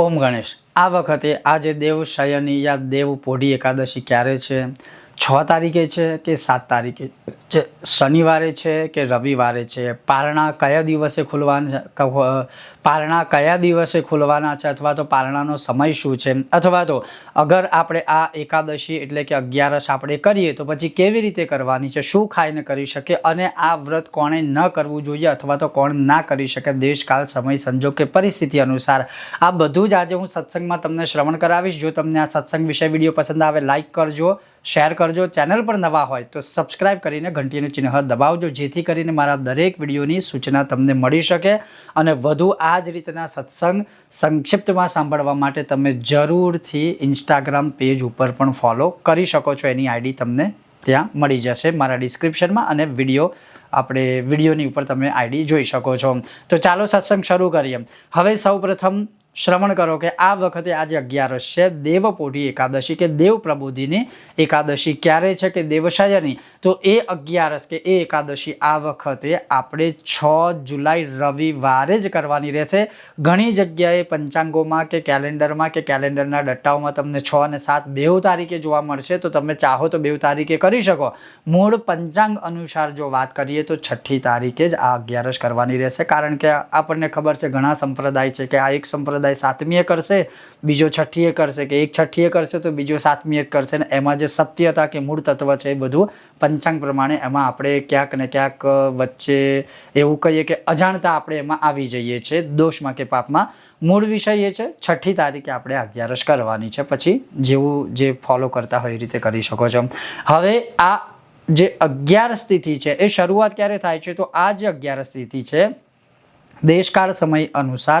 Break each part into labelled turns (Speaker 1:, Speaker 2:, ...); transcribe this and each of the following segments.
Speaker 1: ઓમ ગણેશ. આ વખતે આજે દેવ શયની યા દેવ પોઢી એકાદશી ક્યારે છે? છ તારીખે છે કે સાત તારીખે? છે શનિવારે છે કે રવિવારે છે? પારણા કયા દિવસે ખુલવાના પારણા કયા દિવસે ખુલવાના છે? અથવા તો પારણાનો સમય શું છે? અથવા તો અગર આપણે આ એકાદશી એટલે કે અગિયારસ આપણે કરીએ, તો પછી કેવી રીતે કરવાની છે? શું ખાઈને કરી શકે? અને આ વ્રત કોણે ન કરવું જોઈએ અથવા તો કોણ ના કરી શકે? દેશકાલ, સમય, સંજોગ કે પરિસ્થિતિ અનુસાર આ બધું જ આજે હું સત્સંગમાં તમને શ્રવણ કરાવીશ. જો તમને આ સત્સંગ વિશે વીડિયો પસંદ આવે લાઇક કરજો. શેર કરજો. ચેનલ પર નવા હોય તો સબસ્ક્રાઇબ કરીને ઘંટીનું ચિહ્ન દબાવજો, જેથી કરીને મારા દરેક વિડીયોની સૂચના તમને મળી શકે અને વધુ આ જ રીતના સત્સંગ સંક્ષિપ્તમાં સાંભળવા માટે તમે જરૂરથી ઇન્સ્ટાગ્રામ પેજ ઉપર પણ ફોલો કરી શકો છો. એની આઈડી તમને ત્યાં મળી જશે. મારા ડિસ્ક્રિપ્શનમાં અને વીડિયો આપણે વિડીયોની ઉપર તમે આઈડી જોઈ શકો છો. તો ચાલો સત્સંગ શરૂ કરીએ. હવે સૌપ્રથમ શ્રવણ કરો કે આ વખતે આજે અગિયારસ છે, દેવપોઢી એકાદશી કે દેવ પ્રબોધિની એકાદશી ક્યારે છે કે દેવશાયાની? તો એ અગિયારસ કે એ એકાદશી આ વખતે આપણે છ જુલાઈ રવિવારે જ કરવાની રહેશે. ઘણી જગ્યાએ પંચાંગોમાં કે કેલેન્ડરમાં કે કેલેન્ડરના ડટ્ટાઓમાં તમને છ અને સાત બેવ તારીખે જોવા મળશે, તો તમે ચાહો તો બેવ તારીખે કરી શકો. મૂળ પંચાંગ અનુસાર જો વાત કરીએ તો છઠ્ઠી તારીખે જ આ અગિયારસ કરવાની રહેશે, કારણ કે આપણને ખબર છે, ઘણા સંપ્રદાય છે કે આ એક સંપ્રદાય સાતમીએ કરશે, બીજો છઠ્ઠીએ કરશે કે એક છઠ્ઠીએ કરશે તો બીજો સાતમીએ કરશે ને એમાં જે સત્યતા કે મૂળ તત્વ છે એ બધું પંચાંગ પ્રમાણે એમાં આપણે ક્યાંક ને ક્યાંક વચ્ચે એવું કહીએ કે અજાણતા આપણે એમાં આવી જઈએ છીએ દોષમાં કે પાપમાં. મૂળ વિષય એ છે, છઠ્ઠી તારીખે આપણે અગિયારસ કરવાની છે, પછી જેવું જે ફોલો કરતા હોય એ રીતે કરી શકો છો. હવે આ જે અગિયારસ તિથિ છે, એ શરૂઆત ક્યારે થાય છે? તો આ જે અગિયારસ તિથિ છે દેશકાળ સમય અનુસાર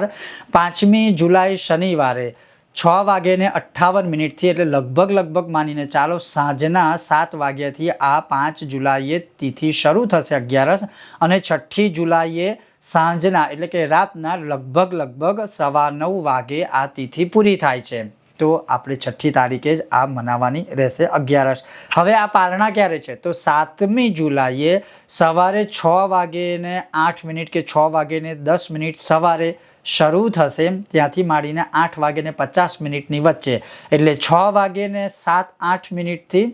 Speaker 1: પાંચમી જુલાઈ શનિવારે છ વાગ્યાને અઠ્ઠાવન મિનિટથી એટલે લગભગ લગભગ માનીને ચાલો સાંજના સાત વાગ્યાથી આ પાંચ જુલાઈએ તિથિ શરૂ થશે અગિયારસ અને છઠ્ઠી જુલાઈએ સાંજના એટલે કે રાતના લગભગ લગભગ સવા નવ વાગે આ તિથિ પૂરી થાય છે. તો આપણે છઠ્ઠી તારીખે જ આ મનાવવાની રહેશે અગિયારસ. હવે આ પારણા ક્યારે છે? તો સાતમી જુલાઈએ સવારે છ વાગે ને આઠ મિનિટ કે છ વાગે ને દસ મિનિટ સવારે શરૂ થશે. ત્યાંથી માંડીને આઠ વાગે ને પચાસ મિનિટની વચ્ચે. એટલે છ વાગે ને સાત, આઠ મિનિટથી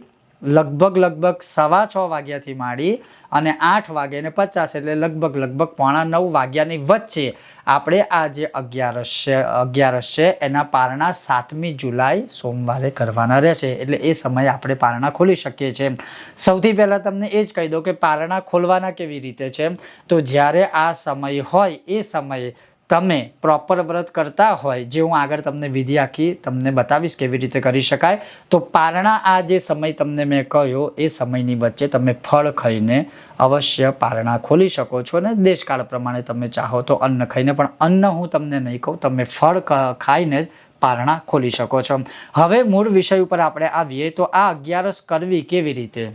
Speaker 1: લગભગ લગભગ સવા છ વાગ્યાથી માંડી અને આઠ વાગે ને પચાસ એટલે લગભગ લગભગ પોણા નવ વાગ્યાની વચ્ચે આપણે આ જે અગિયારસ છે અગિયારસ છે એના પારણા સાતમી જુલાઈ સોમવારે કરવાના રહેશે. એટલે એ સમયે આપણે પારણા ખોલી શકીએ છીએ. સૌથી પહેલાં તમને એ જ કહી દઉં કે પારણા ખોલવાના કેવી રીતે છે? તો જ્યારે આ સમય હોય, એ સમયે તમે પ્રોપર વ્રત કરતા હોય, જે હું આગળ તમને વિધિ આખી તમને બતાવીશ કેવી રીતે કરી શકાય, તો પારણા આ જે સમય તમને મેં કહ્યો, એ સમયની વચ્ચે તમે ફળ ખાઈને અવશ્ય પારણા ખોલી શકો છો અને દેશકાળ પ્રમાણે તમે ચાહો તો અન્ન ખાઈને, પણ અન્ન હું તમને નહીં કહું, તમે ફળ ખાઈને જ પારણા ખોલી શકો છો. હવે મૂળ વિષય ઉપર આપણે આવીએ, તો આ અગિયારસ કરવી કેવી રીતે?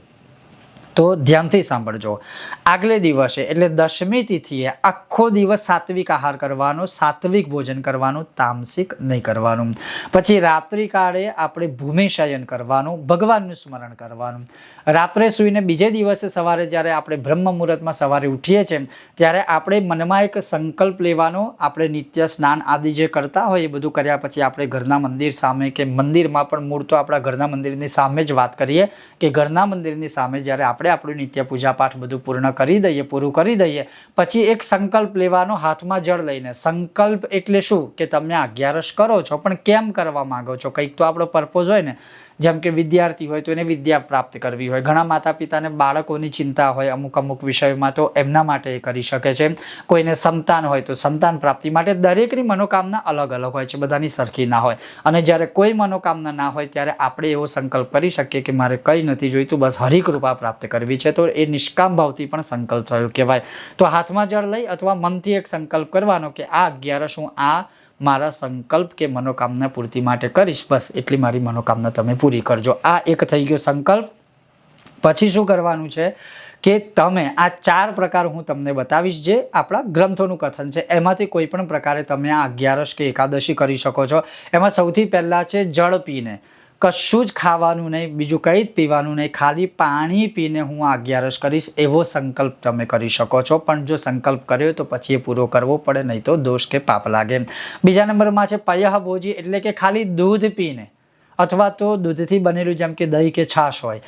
Speaker 1: તો ધ્યાનથી સાંભળજો. આગલે દિવસે, એટલે દશમી તિથિએ, આખો દિવસ સાત્વિક આહાર કરવાનો, સાત્વિક ભોજન કરવાનું, તામસિક નહીં કરવાનું. પછી રાત્રિ કાળે આપણે ભૂમિશયન કરવાનું, ભગવાનનું સ્મરણ કરવાનું. રાત્રે સૂઈને બીજે દિવસે સવારે જ્યારે આપણે બ્રહ્મ મુહૂર્તમાં સવારે ઉઠીએ છીએ, ત્યારે આપણે મનમાં એક સંકલ્પ લેવાનો, આપણે નિત્ય સ્નાન આદિ જે કરતા હોય એ બધું કર્યા પછી આપણે ઘરના મંદિર સામે કે મંદિરમાં પણ મૂળ તો આપણા ઘરના મંદિરની સામે જ વાત કરીએ, કે ઘરના મંદિરની સામે જ્યારે આપણે આપણું નિત્ય પૂજા પાઠ બધું પૂર્ણ કરી દઈએ, પૂરું કરી દઈએ, પછી એક સંકલ્પ લેવાનો હાથમાં જળ લઈને. સંકલ્પ એટલે શું? કે તમે અગિયારસ કરો છો, પણ કેમ કરવા માંગો છો? કંઈક તો આપણો પર્પોઝ હોય ને. જેમ કે વિદ્યાર્થી હોય તો એને વિદ્યા પ્રાપ્ત કરવી હોય. ઘણા માતા પિતાને બાળકોની ચિંતા હોય અમુક અમુક વિષયોમાં તો એમના માટે એ કરી શકે છે. કોઈને સંતાન હોય તો સંતાન પ્રાપ્તિ માટે દરેકની મનોકામના અલગ અલગ હોય છે, બધાની સરખી ના હોય. અને જ્યારે કોઈ મનોકામના ના હોય ત્યારે આપણે એવો સંકલ્પ કરી શકીએ કે મારે કંઈ નથી જોઈતું, બસ હરિકૃપા પ્રાપ્ત કરવી છે. તો એ નિષ્કામ ભાવથી પણ સંકલ્પ થયો કહેવાય. તો હાથમાં જળ લઈ અથવા મનથી એક સંકલ્પ કરવાનો કે આ અગિયારસ હું આ મારા સંકલ્પ કે મનોકામના પૂર્તિ માટે કરીશ. બસ, એટલી મારી મનોકામના તમે પૂરી કરજો. આ એક થઈ ગયો સંકલ્પ. પછી શું કરવાનું છે કે તમે આ ચાર પ્રકાર હું તમને બતાવીશ જે આપણા ગ્રંથોનું કથન છે. એમાંથી કોઈ પણ પ્રકારે તમે આ અગિયારસ કે એકાદશી કરી શકો છો. એમાં સૌથી પહેલાં છે જળ પીને. કશું જ ખાવાનું નહીં, બીજું કંઈ જ પીવાનું નહીં. ખાલી પાણી પીને હું આ કરીશ, એવો સંકલ્પ તમે કરી શકો છો. પણ જો સંકલ્પ કર્યો તો પછી એ પૂરો કરવો પડે, નહીં તો દોષ કે પાપ લાગે બીજા નંબરમાં છે પયહ ભોજી, એટલે કે ખાલી દૂધ પીને, અથવા તો દૂધથી બનેલું જેમ કે દહીં કે છાશ હોય,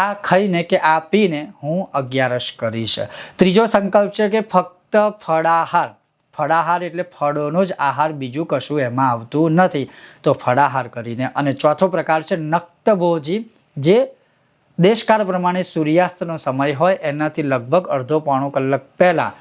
Speaker 1: આ ખાઈને કે આ પીને હું અગિયારસ કરીશ. ત્રીજો સંકલ્પ છે કે ફક્ત ફળાહાર. ફળાહાર એટલે ફળોનો જ આહાર બીજું કશું એમાં આવતું નથી. તો ફળાહાર કરીને અને ચોથો પ્રકાર છે નક્તભોજી, જે દેશકાળ પ્રમાણે સૂર્યાસ્તનો સમય હોય એનાથી લગભગ અડધો પોણો કલાક પહેલાં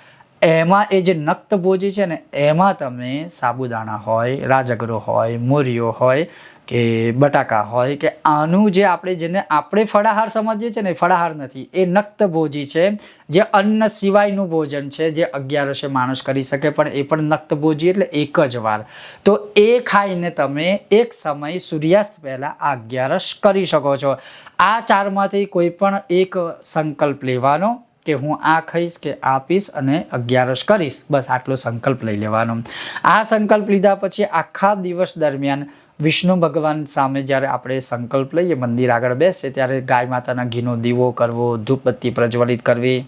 Speaker 1: એમાં એ જે નક્તભોજી છે ને, એમાં તમે સાબુદાણા હોય, રાજગરો હોય મોરિયો હોય કે બટાકા હોય કે આનું જે આપણે જેને આપણે ફળાહાર સમજીએ છીએ ને ફળાહાર નથી. એ નક્તભોજી છે. જે અન્ન સિવાયનું ભોજન છે, જે અગિયારસે માણસ કરી શકે પણ એ પણ નક્તભોજી એટલે એક જ વાર. તો એ ખાઈને તમે એક સમય સૂર્યાસ્ત પહેલાં આ અગિયારસ કરી શકો છો. આ ચારમાંથી કોઈ પણ એક સંકલ્પ લેવાનો કે હું આ ખાઈશ કે આ પીશ અને અગિયારસ કરીશ. બસ આટલો સંકલ્પ લઈ લેવાનો. આ સંકલ્પ લીધા પછી આખા દિવસ દરમિયાન વિષ્ણુ ભગવાન સામે જ્યારે આપણે સંકલ્પ લઈએ, મંદિર આગળ બેસે ત્યારે ગાય માતાના ઘીનો દીવો કરવો, ધૂપબત્તી પ્રજ્વલિત કરવી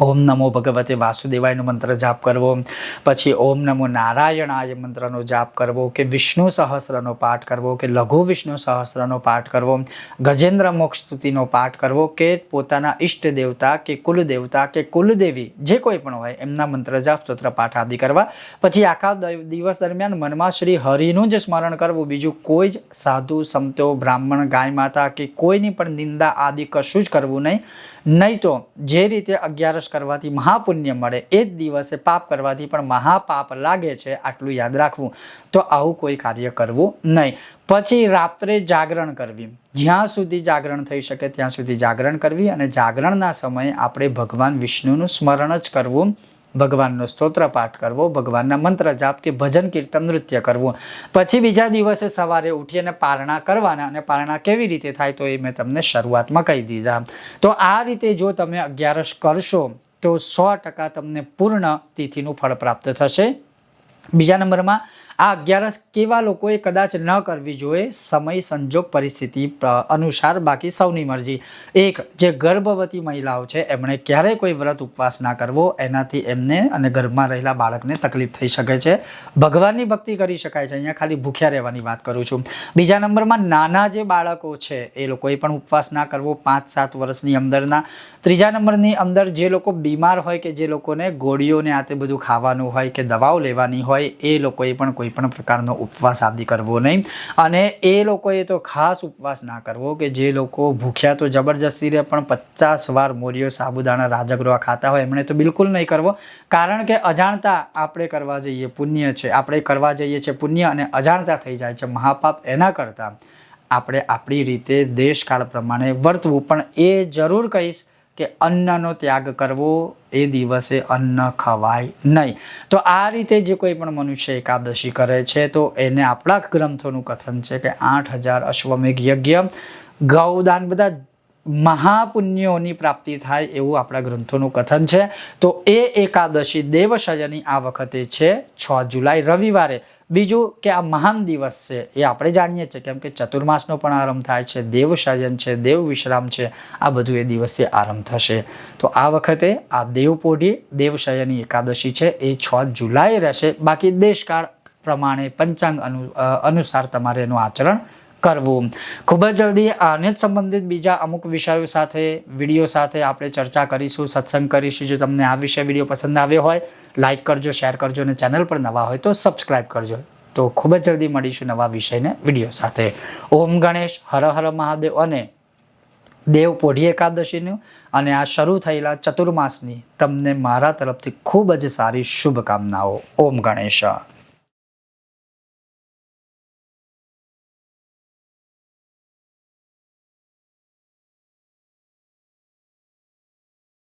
Speaker 1: ઓમ નમો ભગવતે વાસુદેવાયનો મંત્ર જાપ કરવો. પછી ઓમ નમો નારાયણાય મંત્રનો જાપ કરવો કે વિષ્ણુ સહસ્રનો પાઠ કરવો કે લઘુ વિષ્ણુ સહસ્રનો પાઠ કરવો. ગજેન્દ્ર મોક્ષ સ્તુતિનો પાઠ કરવો કે પોતાના ઈષ્ટ દેવતા કે કુલ દેવતા કે કુલદેવી જે કોઈ પણ હોય એમના મંત્ર જાપ, સ્તોત્ર, પાઠ આદિ કરવા. પછી આખા દિવસ દરમિયાન મનમાં શ્રી હરિનું જ સ્મરણ કરવું. બીજું કોઈ જ સાધુ, સંતો, બ્રાહ્મણ, ગાય માતા કે કોઈની પણ નિંદા આદિ કશું જ કરવું નહીં. નહીં તો જે રીતે અગિયારસ કરવાથી મહાપુણ્ય મળે, એ જ દિવસે પાપ કરવાથી પણ મહાપાપ લાગે છે આટલું યાદ રાખવું. તો આવું કોઈ કાર્ય કરવું નહીં. પછી રાત્રે જાગરણ કરવી. જ્યાં સુધી જાગરણ થઈ શકે ત્યાં સુધી જાગરણ કરવી અને જાગરણના સમયે આપણે ભગવાન વિષ્ણુનું સ્મરણ જ કરવું. ભગવાનનો સ્તોત્ર પાઠ કરવો, ભગવાનના મંત્ર જાપ કે ભજન કીર્તન નૃત્ય કરવું. પછી બીજા દિવસે સવારે ઉઠી અને પારણા કરવાના અને પારણા કેવી રીતે થાય તો એ મેં તમને શરૂઆતમાં કહી દીધા. તો આ રીતે જો તમે અગિયારસ કરશો, તો સો ટકા તમને પૂર્ણ તિથિનું ફળ પ્રાપ્ત થશે. બીજા નંબરમાં આ અગિયારસ કેવા લોકોએ કદાચ ન કરવી જોઈએ, સમય, સંજોગ, પરિસ્થિતિ અનુસાર બાકી સૌની મરજી. એક, જે ગર્ભવતી મહિલાઓ છે, એમણે ક્યારેય કોઈ વ્રત ઉપવાસ ના કરવો, એનાથી એમને અને ગર્ભમાં રહેલા બાળકને તકલીફ થઈ શકે છે. ભગવાનની ભક્તિ કરી શકાય છે, અહીંયા ખાલી ભૂખ્યા રહેવાની વાત કરું છું. બીજા નંબરમાં, નાના જે બાળકો છે, એ લોકોએ પણ ઉપવાસ ના કરવો, પાંચ, સાત વર્ષની અંદરના. ત્રીજા નંબરની અંદર, જે લોકો બીમાર હોય કે જે લોકોને ગોળીઓને આ તે બધું ખાવાનું હોય કે દવાઓ લેવાની હોય, એ લોકોએ પણ કોઈ પણ પ્રકારનો ઉપવાસ આદિ કરવો નહીં. અને એ લોકોએ તો ખાસ ઉપવાસ ના કરવો કે જે લોકો ભૂખ્યા તો જબરજસ્તી રહે પણ પચાસ વાર મોરિયો સાબુદાણા રાજગરો આ ખાતા હોય, એમણે તો બિલકુલ નહીં કરવો. કારણ કે અજાણતા આપણે કરવા જઈએ પુણ્ય છે, આપણે કરવા જઈએ છીએ પુણ્ય અને અજાણતા થઈ જાય છે. મહાપાપ એના કરતાં આપણે આપણી રીતે દેશકાળ પ્રમાણે વર્તવું. પણ એ જરૂર કહીશ કે અન્નનો ત્યાગ કરવો એ દિવસે અન્ન ખવાય નહીં. તો આ રીતે જે કોઈ પણ મનુષ્ય એકાદશી કરે છે, તો એને આપણા ગ્રંથોનું કથન છે કે આઠ હજાર અશ્વમેઘ યજ્ઞ, ગૌદાન બધા મહાપુણ્યોની પ્રાપ્તિ થાય એવું આપણા ગ્રંથોનું કથન છે. તો એ એકાદશી દેવશયની આ વખતે છે, છ જુલાઈ રવિવારે. બીજું કે આ મહાન દિવસ છે, એ આપણે જાણીએ છીએ. કેમ કે ચતુર્માસનો પણ આરંભ થાય છે દેવશયન છે, દેવ વિશ્રામ છે, આ બધું એ દિવસે આરંભ થશે. તો આ વખતે આ દેવપોઢી દેવશયની એકાદશી છે, એ છ જુલાઈ રહેશે. બાકી દેશકાળ પ્રમાણે પંચાંગ અનુ અનુસાર તમારે એનું આચરણ કરવું. ખૂબ જ જલ્દી આને જ સંબંધિત બીજા અમુક વિષયો સાથે, વીડિયો સાથે આપણે ચર્ચા કરીશું, સત્સંગ કરીશું. જો તમને આ વિષય વીડિયો પસંદ આવ્યો હોય લાઇક કરજો, શેર કરજો અને ચેનલ પર નવા હોય તો સબસ્ક્રાઈબ કરજો. તો ખૂબ જ જલ્દી મળીશું નવા વિષયને વીડિયો સાથે. ઓમ ગણેશ, હર હર મહાદેવ અને દેવ પોઢી એકાદશીનું અને આ શરૂ થયેલા ચતુર્માસની તમને મારા તરફથી ખૂબ જ સારી શુભકામનાઓ. ઓમ ગણેશ.